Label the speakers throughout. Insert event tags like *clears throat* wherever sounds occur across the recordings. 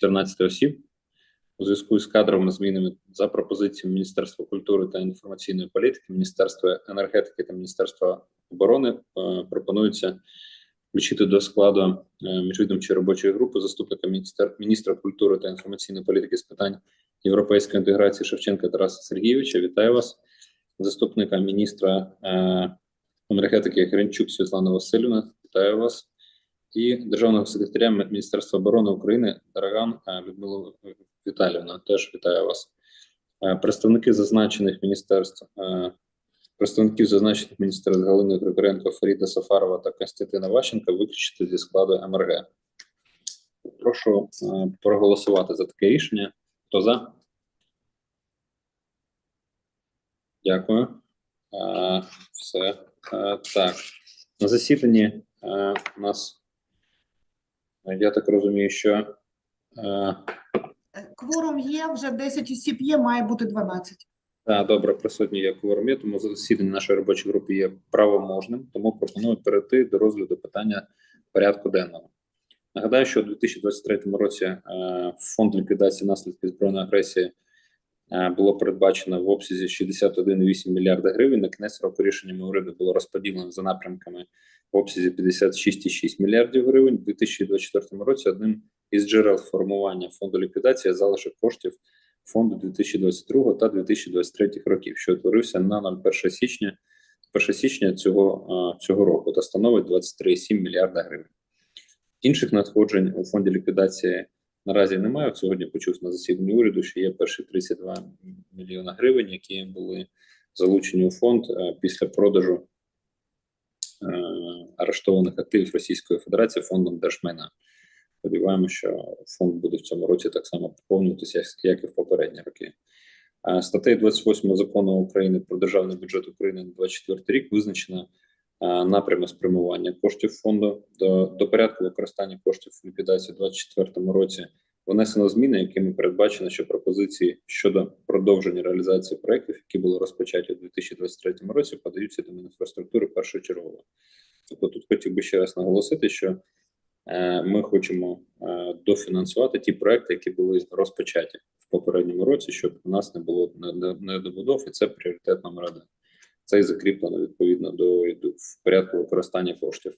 Speaker 1: 14 осіб у зв'язку з кадровими змінами за пропозицією Міністерства культури та інформаційної політики, Міністерства енергетики та Міністерства оборони е, пропонується включити до складу е, міжвідомчої робочої групи заступника міністра, міністра культури та інформаційної політики з питань європейської інтеграції Шевченка Тараса Сергійовича. Вітаю вас, заступника міністра е, енергетики Гринчук Світлана Васильівна. Вітаю вас. І державного секретаря Міністерства оборони України Дараган е, Людмила Віталівна. Теж вітаю вас. Е, Представники зазначених міністерств, е, представників зазначених міністерств Галини Григоренко, Фаріда Сафарова та Костянтина Ващенка виключити зі складу МРГ. Прошу проголосувати за таке рішення. Хто за? Дякую. Все. Так. На засіданні у нас, я так розумію, що е,
Speaker 2: Е, Кворум є, вже 10 осіб є, має бути 12.
Speaker 1: Так, добре, присутні є кворум є, тому засідання нашої робочої групи є правоможним, тому пропоную перейти до розгляду питання порядку денного. Нагадаю, що у 2023 році е, фонд ліквідації наслідків збройної агресії е, було передбачено в обсязі 61,8 мільярда гривень. На кінець року рішеннями уряду було розподілено за напрямками в обсязі 56,6 мільярдів гривень. У 2024 році одним із джерел формування фонду ліквідації залишок коштів фонду 2022 та 2023 років, що утворився на 01 січня 1 січня цього, е, цього року та становить 23,7 мільярда гривень. Інших надходжень у фонді ліквідації наразі немає. Сьогодні почув на засіданні уряду, що є перші 32 мільйона гривень, які були залучені у фонд е, після продажу е, арештованих активів Російської Федерації фондом держмайна. Сподіваємося, що фонд буде в цьому році так само поповнюватися, як- і в попередні роки. Е, Статтею 28 закону України про державний бюджет України на 24 рік визначено е, напрями спрямування коштів фонду до, до порядку використання коштів в ліквідації у 2024 році. Внесено зміни, якими передбачено, що пропозиції щодо продовження реалізації проєктів, які були розпочаті у 2023 році, подаються до Мінінфраструктури першочергово. Тобто тут хотів би ще раз наголосити, що е, ми хочемо е, дофінансувати ті проекти, які були розпочаті в попередньому році, щоб у нас не було не- не- недобудов, і це пріоритет номер один. Це і закріплено відповідно до, в порядку використання коштів.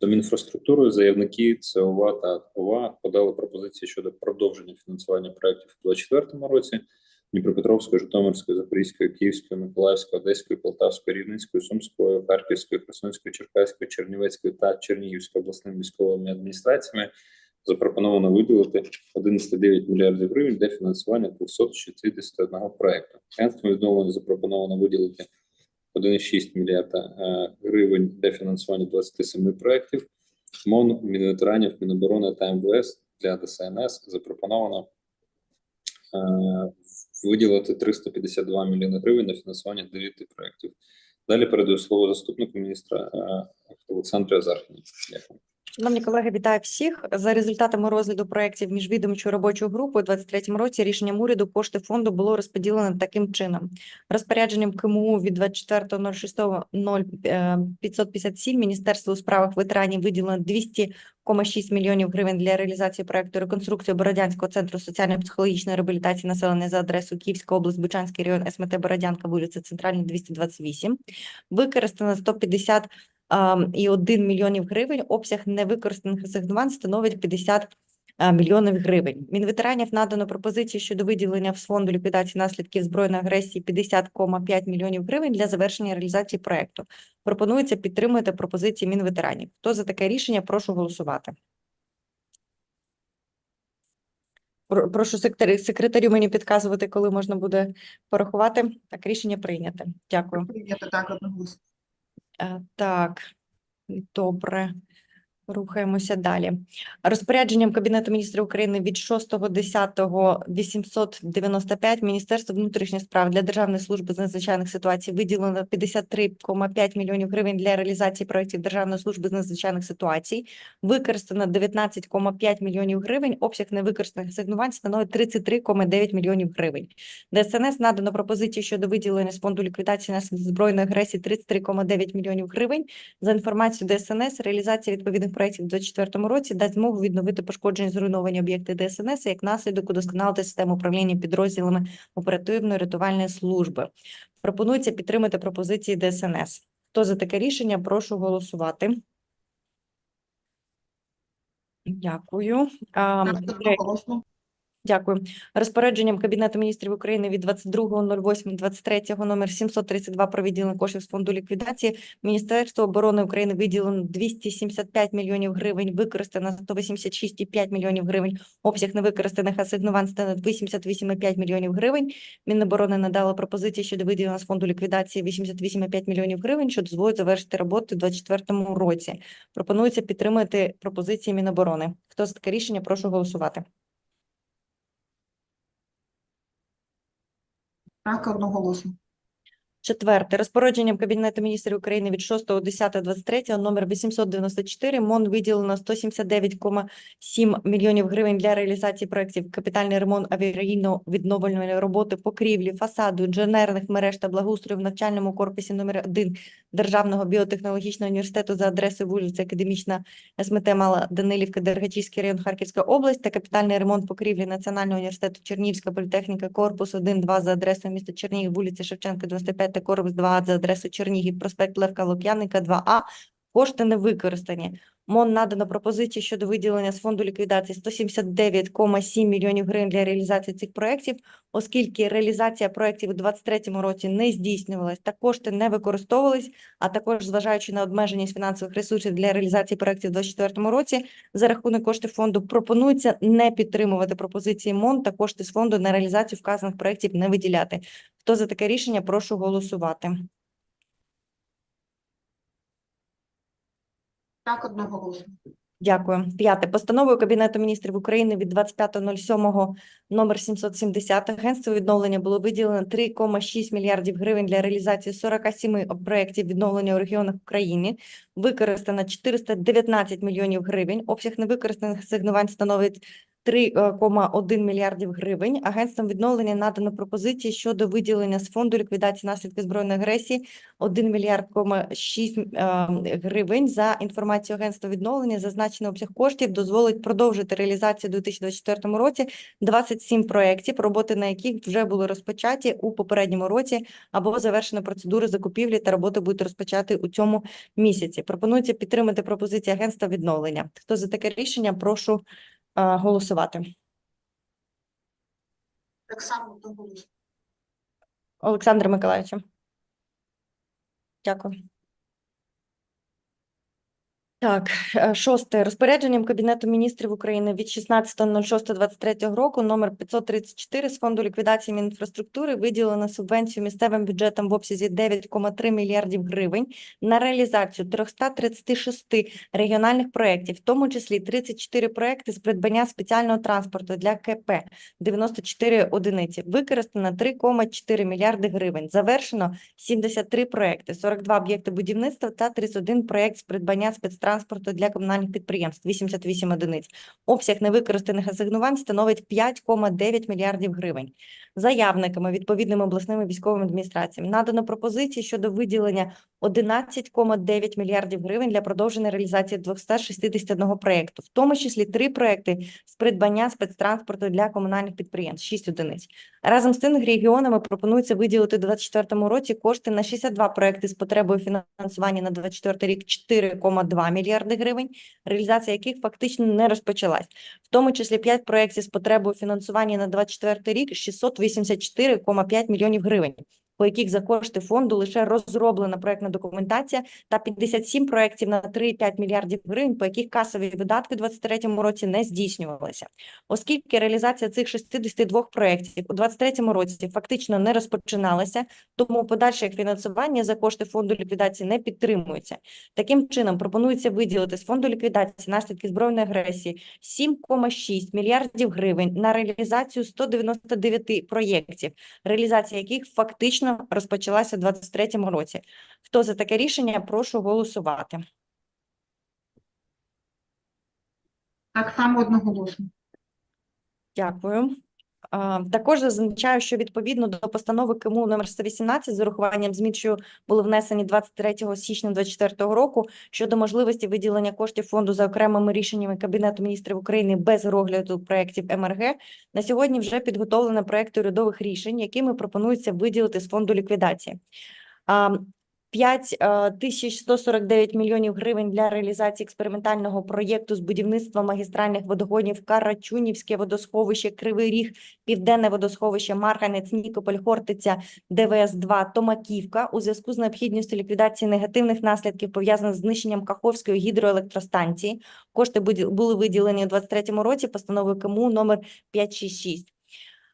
Speaker 1: До Мінінфраструктури заявники ЦОВА та ОВА подали пропозиції щодо продовження фінансування проєктів у 2024 році Дніпропетровської, Житомирської, Запорізької, Київської, Миколаївської, Одеської, Полтавської, Рівненської, Сумської, Харківської, Херсонської, Черкаської, Чернівецької та Чернігівської обласними військовими адміністраціями запропоновано виділити 11,9 мільярдів гривень для фінансування 261 проекту. Агентством відновлення запропоновано виділити 1,6 мільярда е, гривень для фінансування 27 проєктів. МОН, Мінветеранів, Міноборони та МВС для ДСНС запропоновано е, виділити 352 мільйони гривень на фінансування 9 проєктів. Далі передаю слово заступнику міністра Олександру Олександрі Азархіні. Дякую.
Speaker 3: Шановні колеги, вітаю всіх. За результатами розгляду проєктів міжвідомчої робочої групи у 2023 році рішенням уряду кошти фонду було розподілено таким чином. Розпорядженням КМУ від 24.06.0557 Міністерство у справах ветеранів виділено 200,6 мільйонів гривень для реалізації проекту реконструкції Бородянського центру соціально-психологічної реабілітації населення за адресою Київська область, Бучанський район, СМТ Бородянка, вулиця Центральна, 228. Використано 150 ем, і 1 мільйонів гривень. Обсяг невикористаних асигнувань становить 50 е, мільйонів гривень. Мінветеранів надано пропозиції щодо виділення в фонду ліквідації наслідків збройної агресії 50,5 мільйонів гривень для завершення реалізації проекту. Пропонується підтримувати пропозиції Мінветеранів. Хто за таке рішення? Прошу голосувати. Прошу секретарю мені підказувати, коли можна буде порахувати. Так, рішення прийнято. Дякую.
Speaker 2: Прийнято так одноголосно.
Speaker 3: Е, Так, добре. Рухаємося далі. Розпорядженням Кабінету міністрів України від 6.10.895 Міністерство внутрішніх справ для Державної служби з надзвичайних ситуацій виділено 53,5 мільйонів гривень для реалізації проєктів Державної служби з надзвичайних ситуацій. Використано 19,5 мільйонів гривень. Обсяг невикористаних асигнувань становить 33,9 мільйонів гривень. ДСНС надано пропозиції щодо виділення з фонду ліквідації наслідків збройної агресії 33,9 мільйонів гривень. За інформацією ДСНС, реалізація відповідних проєктів у 2024 році дасть змогу відновити пошкоджені зруйновані об'єкти ДСНС, як наслідок удосконалити систему управління підрозділами оперативної рятувальної служби. Пропонується підтримати пропозиції ДСНС. Хто за таке рішення? Прошу голосувати. Дякую. А. Дякую. Розпорядженням Кабінету міністрів України від 22.08.23 номер 732 про виділення коштів з фонду ліквідації Міністерство оборони України виділено 275 мільйонів гривень, використано 186,5 мільйонів гривень. Обсяг невикористаних асигнувань становить 88,5 мільйонів гривень. Міноборони надало пропозиції щодо виділення з фонду ліквідації 88,5 мільйонів гривень, що дозволить завершити роботу у 2024 році. Пропонується підтримати пропозиції Міноборони. Хто за таке рішення? Прошу голосувати.
Speaker 2: Так, одноголосно.
Speaker 3: Четверте. Розпорядженням Кабінету міністрів України від 6.10.23 номер 894 МОН виділено 179,7 мільйонів гривень для реалізації проєктів капітальний ремонт аварійно-відновлювальної роботи покрівлі, фасаду, інженерних мереж та благоустрою в навчальному корпусі номер 1 Державного біотехнологічного університету за адресою вулиця Академічна СМТ Мала Данилівка, Дергачівський район, Харківська область та капітальний ремонт покрівлі Національного університету Чернігівська політехніка, корпус 1-2 за адресою міста Чернігів, вулиця Шевченка, 95 та корпус 2 за адресою Чернігів, проспект Левка Лук'яника, 2А. Кошти не використані. МОН надано пропозиції щодо виділення з фонду ліквідації 179,7 мільйонів гривень для реалізації цих проєктів, оскільки реалізація проєктів у 2023 році не здійснювалась та кошти не використовувались, а також зважаючи на обмеженість фінансових ресурсів для реалізації проєктів у 2024 році, за рахунок коштів фонду пропонується не підтримувати пропозиції МОН та кошти з фонду на реалізацію вказаних проєктів не виділяти. Хто за таке рішення, прошу голосувати.
Speaker 2: Так, одноголосно.
Speaker 3: Дякую. П'яте. Постановою Кабінету міністрів України від 25.07 номер 770 Агентству відновлення було виділено 3,6 мільярдів гривень для реалізації 47 проєктів відновлення у регіонах України. Використано 419 мільйонів гривень. Обсяг невикористаних асигнувань становить 3,1 мільярдів гривень. Агентством відновлення надано пропозиції щодо виділення з фонду ліквідації наслідків збройної агресії 1 мільярд кома 6 е, гривень. За інформацією агентства відновлення, зазначений обсяг коштів дозволить продовжити реалізацію у 2024 році 27 проєктів, роботи на яких вже були розпочаті у попередньому році або завершена процедура закупівлі та роботи будуть розпочати у цьому місяці. Пропонується підтримати пропозиції агентства відновлення. Хто за таке рішення, прошу е, голосувати.
Speaker 2: Так само.
Speaker 3: Олександр Миколаївич. Дякую. Так, е, шосте. Розпорядженням Кабінету міністрів України від 16.06.23 року номер 534 з Фонду ліквідації Мінінфраструктури виділено субвенцію місцевим бюджетам в обсязі 9,3 мільярдів гривень на реалізацію 336 регіональних проєктів, в тому числі 34 проєкти з придбання спеціального транспорту для КП, 94 одиниці. Використано 3,4 мільярди гривень. Завершено 73 проекти, 42 об'єкти будівництва та 31 проект з придбання спецтранспорту для комунальних підприємств, 88 одиниць. Обсяг невикористаних асигнувань становить 5,9 мільярдів гривень. Заявниками відповідними обласними військовими адміністраціями надано пропозиції щодо виділення 11,9 мільярдів гривень для продовження реалізації 261 проєкту, в тому числі три проекти з придбання спецтранспорту для комунальних підприємств, 6 одиниць. Разом з тим регіонами пропонується виділити у 2024 році кошти на 62 проекти з потребою фінансування на 2024 рік 4,2 мільярди гривень, реалізація яких фактично не розпочалась. В тому числі 5 проєктів з потребою фінансування на 2024 рік 684,5 мільйонів гривень, по яких за кошти фонду лише розроблена проектна документація та 57 проєктів на 3,5 мільярдів гривень, по яких касові видатки у 2023 році не здійснювалися. Оскільки реалізація цих 62 проєктів у 2023 році фактично не розпочиналася, тому подальше їх фінансування за кошти фонду ліквідації не підтримується. Таким чином, пропонується виділити з фонду ліквідації наслідків збройної агресії 7,6 мільярдів гривень на реалізацію 199 проєктів, реалізація яких фактично розпочалася у 2023 році. Хто за таке рішення, прошу голосувати.
Speaker 2: Так само одноголосно.
Speaker 3: Дякую. Також зазначаю, що відповідно до постанови КМУ номер 118 з урахуванням змін, що були внесені 23 січня 2024 року щодо можливості виділення коштів фонду за окремими рішеннями Кабінету міністрів України без розгляду проєктів МРГ, на сьогодні вже підготовлено проєкт урядових рішень, якими пропонується виділити з фонду ліквідації. А, 5 е, тисяч 149 мільйонів гривень для реалізації експериментального проєкту з будівництва магістральних водогонів Карачунівське водосховище, Кривий Ріг, Південне водосховище, Марганець, Нікополь, Хортиця, ДВС-2, Томаківка у зв'язку з необхідністю ліквідації негативних наслідків пов'язаних з знищенням Каховської гідроелектростанції. Кошти були виділені у 2023 році постановою КМУ номер 566.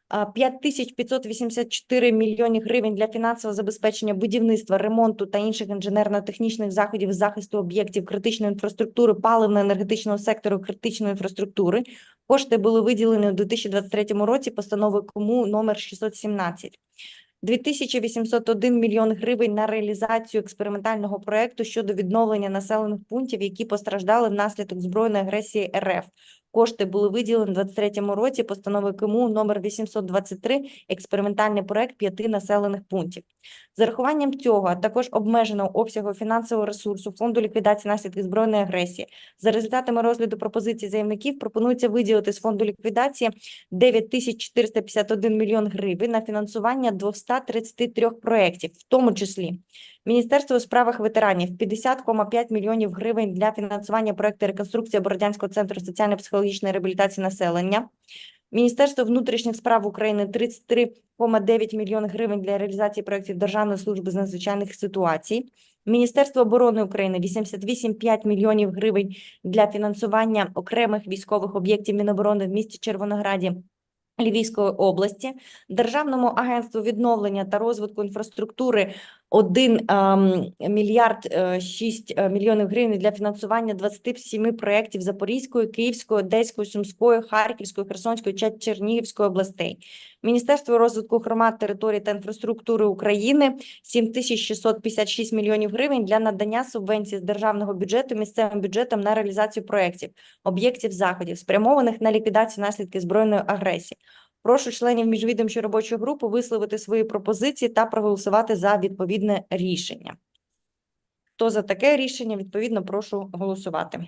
Speaker 3: А, 5584 мільйони гривень для фінансового забезпечення будівництва, ремонту та інших інженерно-технічних заходів захисту об'єктів критичної інфраструктури, паливно-енергетичного сектору критичної інфраструктури. Кошти були виділені у 2023 році постановою КМУ номер 617. 2801 мільйон гривень на реалізацію експериментального проекту щодо відновлення населених пунктів, які постраждали внаслідок збройної агресії РФ. Кошти були виділені у 2023 році постановою КМУ номер 823 експериментальний проект п'яти населених пунктів. За рахуванням цього, а також обмеженого обсягу фінансового ресурсу Фонду ліквідації наслідків збройної агресії, за результатами розгляду пропозицій заявників пропонується виділити з фонду ліквідації 9451 мільйон гривень на фінансування 233 проєктів, в тому числі Міністерство у справах ветеранів 50,5 мільйонів гривень для фінансування проекту реконструкції Бородянського центру соціально-психологічної реабілітації населення. Міністерство внутрішніх справ України 33,9 мільйон гривень для реалізації проєктів Державної служби з надзвичайних ситуацій. Міністерство оборони України 88,5 мільйонів гривень для фінансування окремих військових об'єктів Міноборони в місті Червонограді. Львівської області, Державному агентству відновлення та розвитку інфраструктури 1 ем, мільярд е, 6 е, мільйонів гривень для фінансування 27 проєктів Запорізької, Київської, Одеської, Сумської, Харківської, Херсонської та Чернігівської областей. Міністерство розвитку громад, територій та інфраструктури України 7656 мільйонів гривень для надання субвенцій з державного бюджету місцевим бюджетам на реалізацію проєктів, об'єктів заходів, спрямованих на ліквідацію наслідків збройної агресії. Прошу членів міжвідомчої робочої групи висловити свої пропозиції та проголосувати за відповідне рішення. Хто за таке рішення, відповідно, прошу голосувати.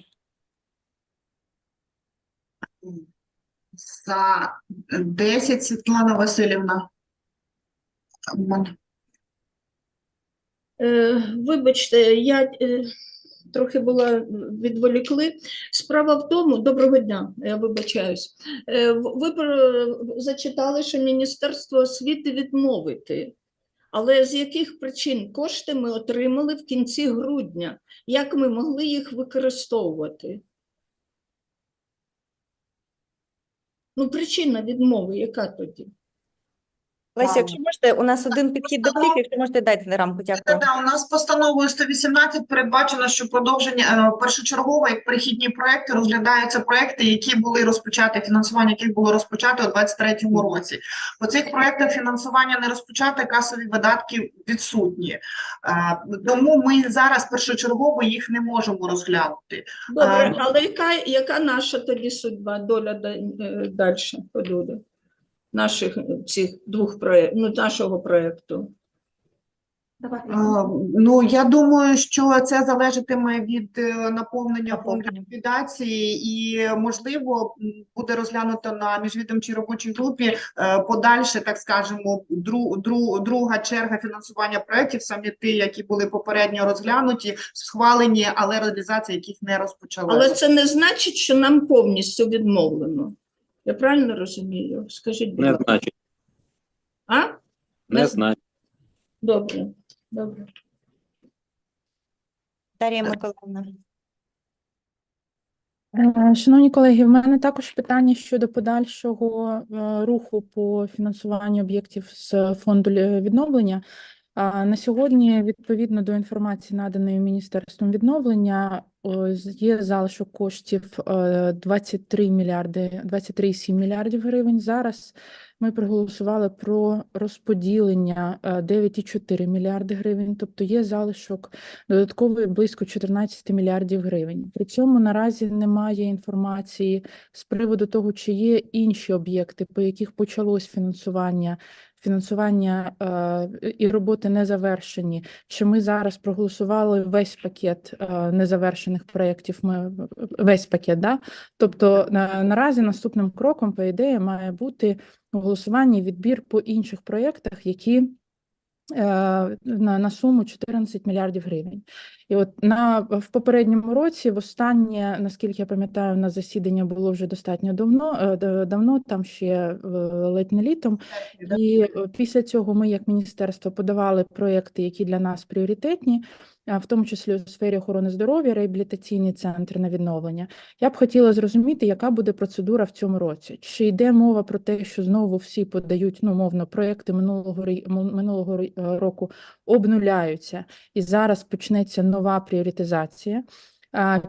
Speaker 2: За 10 Світлана Васильівна.
Speaker 4: Е, Вибачте, я е, трохи була відволікли. Справа в тому, доброго дня, я вибачаюсь. Е, Ви зачитали, що Міністерство освіти відмовити. Але з яких причин кошти ми отримали в кінці грудня? Як ми могли їх використовувати? Ну, причина відмови, яка тоді?
Speaker 3: Леся, якщо можете, у нас один підхід до всіх, якщо можете, дайте на рамку. Дякую.
Speaker 2: Та-да, у нас постановою 118 передбачено, що продовження е, першочергово як перехідні проекти розглядаються проекти, які були розпочаті, фінансування яких було розпочато у 23-му році. По цих проектах фінансування не розпочато, касові видатки відсутні. Е, Тому ми зараз першочергово їх не можемо розглянути.
Speaker 4: Добре, але яка, яка наша тоді судьба, доля далі подуде? Наших е, цих двох проєктів, ну, нашого проєкту.
Speaker 2: Ну, я думаю, що це залежатиме від е, наповнення фонду ліквідації і, можливо, буде розглянуто на міжвідомчій робочій групі е, подальше, так скажемо, дру, дру, друга черга фінансування проєктів, самі ті, які були попередньо розглянуті, схвалені, але реалізація яких не розпочалася.
Speaker 4: Але це не значить, що нам повністю відмовлено. Я правильно розумію? Скажіть, будь
Speaker 1: Не значить,
Speaker 4: А?
Speaker 1: не
Speaker 4: Не-
Speaker 1: значить.
Speaker 4: Добре, добре.
Speaker 3: Дар'я Миколаївна.
Speaker 5: Е, Шановні колеги, в мене також питання щодо подальшого е, руху по фінансуванню об'єктів з фонду лі- відновлення. На сьогодні, відповідно до інформації, наданої Міністерством відновлення, є залишок коштів е, 23 мільярди, 23,7 мільярдів гривень. Зараз ми проголосували про розподілення е, 9,4 мільярди гривень, тобто є залишок додатковий близько 14 мільярдів гривень. При цьому наразі немає інформації з приводу того, чи є інші об'єкти, по яких почалось фінансування, фінансування е, і роботи не завершені. Чи ми зараз проголосували весь пакет е, незавершених проєктів? Ми весь пакет, да? Тобто на, наразі наступним кроком, по ідеї, має бути голосування відбір по інших проєктах, які е, на, на суму 14 мільярдів гривень. І от на в попередньому році, в останнє, наскільки я пам'ятаю, на засідання було вже достатньо давно, е, давно, там ще е, ледь не літом. І е, після цього ми, як міністерство, подавали проекти, які для нас пріоритетні, в тому числі у сфері охорони здоров'я, реабілітаційні центри на відновлення. Я б хотіла зрозуміти, яка буде процедура в цьому році. Чи йде мова про те, що знову всі подають, ну, мовно, проекти минулого минулого е, року обнуляються, і зараз почнеться нова пріоритизація.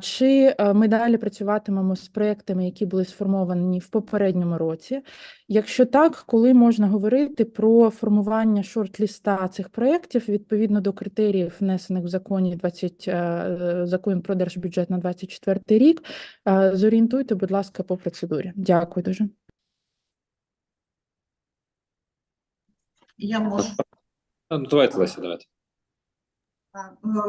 Speaker 5: Чи е, ми далі працюватимемо з проектами, які були сформовані в попередньому році? Якщо так, коли можна говорити про формування шорт-ліста цих проєктів відповідно до критеріїв, внесених в законі 20, е, е, закон про держбюджет на 24 рік, зорієнтуйте, будь ласка, по процедурі. Дякую дуже.
Speaker 2: Я можу.
Speaker 1: Ну, давайте, Леся, давайте.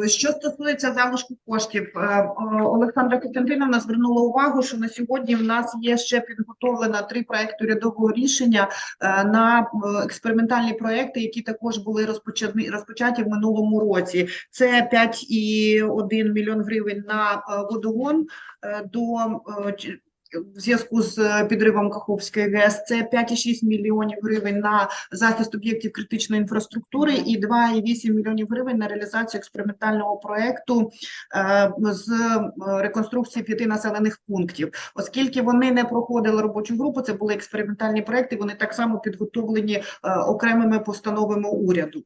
Speaker 2: Е, Що стосується залишку коштів, е, Олександра Костянтинівна звернула увагу, що на сьогодні в нас є ще підготовлено три проекти урядового рішення е, на експериментальні проекти, які також були розпочаті, розпочаті в минулому році. Це 5,1 мільйон гривень на водогон до в зв'язку з е, підривом Каховської ГЕС. Це 5,6 мільйонів гривень на захист об'єктів критичної інфраструктури і 2,8 мільйонів гривень на реалізацію експериментального проекту е, з е, реконструкції п'яти населених пунктів. Оскільки вони не проходили робочу групу, це були експериментальні проекти. Вони так само підготовлені окремими постановами уряду.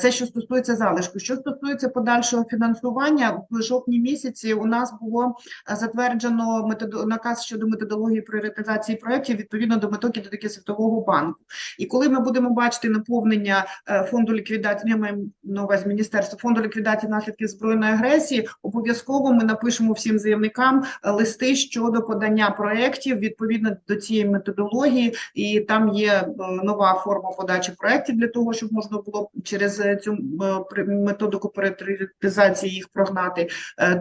Speaker 2: Це що стосується залишку. Що стосується подальшого фінансування, в жовтні місяці у нас було затверджено наказ щодо методології пріоритизації проєктів відповідно до методики Світового банку. І коли ми будемо бачити наповнення е, фонду ліквідації, я маю на увазі міністерство фонду ліквідації наслідків збройної агресії, обов'язково ми напишемо всім заявникам е, листи щодо подання проєктів відповідно до цієї методології, і там є е, нова форма подачі проєктів для того, щоб можна було через цю методику пріоритизації їх прогнати.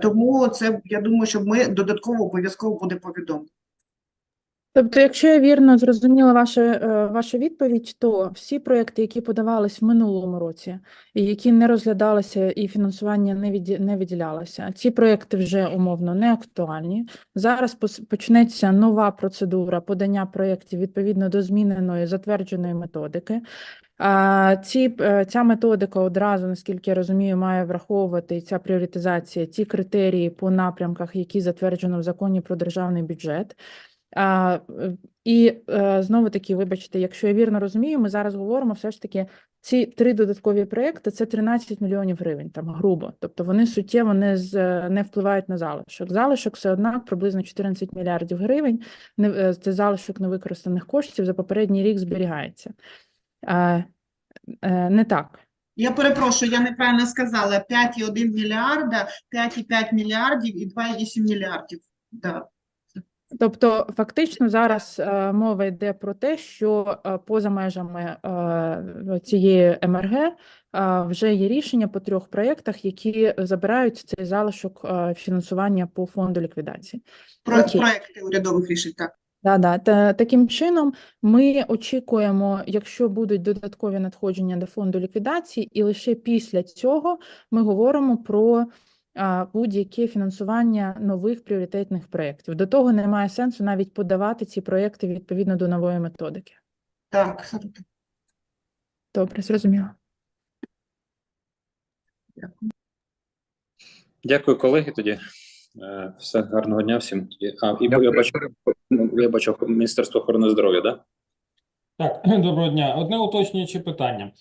Speaker 2: Тому це я думаю, що ми додатково обов'язково буде повідомлено.
Speaker 5: Тобто, якщо я вірно зрозуміла ваша, е, вашу відповідь, то всі проекти, які подавались в минулому році, і які не розглядалися і фінансування не, відді- не виділялося, ці проекти вже умовно не актуальні. Зараз почнеться нова процедура подання проєктів відповідно до зміненої затвердженої методики. А ці, е, ця методика одразу, наскільки я розумію, має враховувати ця пріоритизація, ті критерії по напрямках, які затверджено в законі про державний бюджет. А, е, і е, знову таки, вибачте, якщо я вірно розумію, ми зараз говоримо все ж таки, ці три додаткові проекти це 13 мільйонів гривень, там грубо. Тобто вони суттєво не, з, е, не впливають на залишок. Залишок все однак приблизно 14 мільярдів гривень. Не, це залишок невикористаних коштів за попередній рік зберігається. А, е, не так.
Speaker 2: Я перепрошую, я неправильно сказала. 5,1 мільярда, 5,5 мільярдів і 2,8 мільярдів. Да.
Speaker 5: Тобто, фактично зараз е, мова йде про те, що е, поза межами е, цієї МРГ е, вже є рішення по трьох проєктах, які забирають цей залишок е, фінансування по фонду ліквідації.
Speaker 2: Про
Speaker 5: Окей.
Speaker 2: проекти урядових рішень, так.
Speaker 5: Да, да. Та, таким чином, ми очікуємо, якщо будуть додаткові надходження до фонду ліквідації, і лише після цього ми говоримо про будь-яке фінансування нових пріоритетних проєктів. До того немає сенсу навіть подавати ці проєкти відповідно до нової методики.
Speaker 2: Так.
Speaker 5: Добре, зрозуміло.
Speaker 1: Дякую, колеги. Тоді Е, все гарного дня всім. Тоді а і я бачу, я бачу Міністерство охорони здоров'я, да?
Speaker 6: Так, *clears throat* доброго дня. Одне уточнююче питання.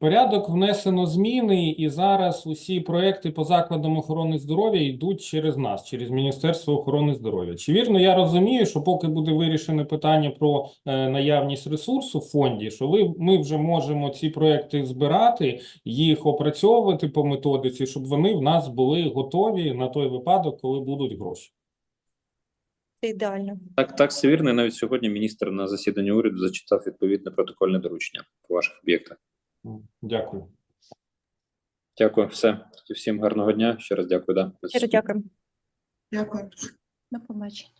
Speaker 6: Порядок внесено зміни, і зараз усі проекти по закладам охорони здоров'я йдуть через нас, через Міністерство охорони здоров'я. Чи вірно я розумію, що поки буде вирішене питання про е, наявність ресурсу в фонді, що ви, ми вже можемо ці проекти збирати, їх опрацьовувати по методиці, щоб вони в нас були готові на той випадок, коли будуть гроші.
Speaker 3: Це ідеально.
Speaker 1: Так, так, все вірно. І Навіть сьогодні міністр на засіданні уряду зачитав відповідне протокольне доручення по ваших об'єктах.
Speaker 6: Дякую.
Speaker 1: Дякую, все. Всім гарного дня. Ще раз дякую. Да.
Speaker 3: Щиро дякую.
Speaker 2: Дякую.
Speaker 3: До побачення.